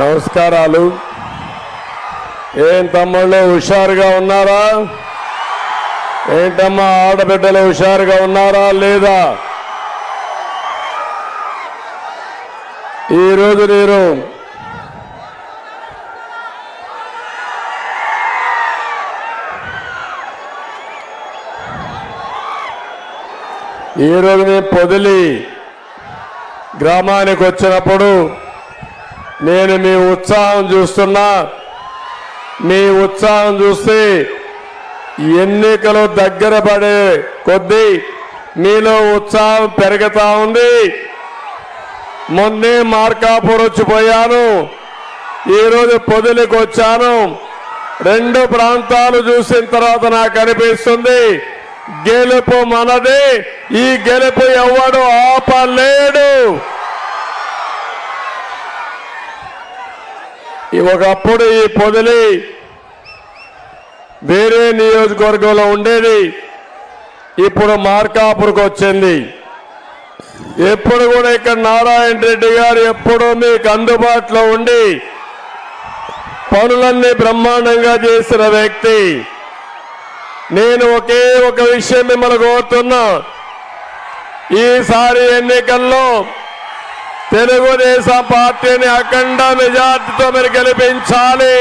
నమస్కారాలు. ఏం తమ్ముళ్ళు హుషారుగా ఉన్నారా? ఏంటమ్మా ఆడబిడ్డలు హుషారుగా ఉన్నారా లేదా? ఈరోజు నేను ఈరోజు నేను పొదిలి గ్రామానికి వచ్చినప్పుడు నేను మీ ఉత్సాహం చూస్తున్నా. మీ ఉత్సాహం చూస్తే ఎన్నికలు దగ్గర పడే కొద్దీ మీలో ఉత్సాహం పెరుగుతా ఉంది. మొన్నే మార్కాపూర్ వచ్చిపోయాను. ఈరోజు పొదిలికి వచ్చాను. రెండు ప్రాంతాలు చూసిన తర్వాత నాకు అనిపిస్తుంది గెలుపు మనది. ఈ గెలుపు ఎవడు ఆపలేడు. ఒకప్పుడు ఈ పొదిలి వేరే నియోజకవర్గంలో ఉండేది. ఇప్పుడు మార్కాపురకు వచ్చింది. ఎప్పుడు కూడా ఇక్కడ నారాయణ రెడ్డి గారు ఎప్పుడూ మీకు అందుబాటులో ఉండి పనులన్నీ బ్రహ్మాండంగా చేసిన వ్యక్తి. నేను ఒకే ఒక విషయం మిమ్మల్ని కోరుతున్నా. ఈసారి ఎన్నికల్లో తెలుగుదేశం పార్టీని అఖండ మెజార్టీతో మీరు గెలిపించాలి.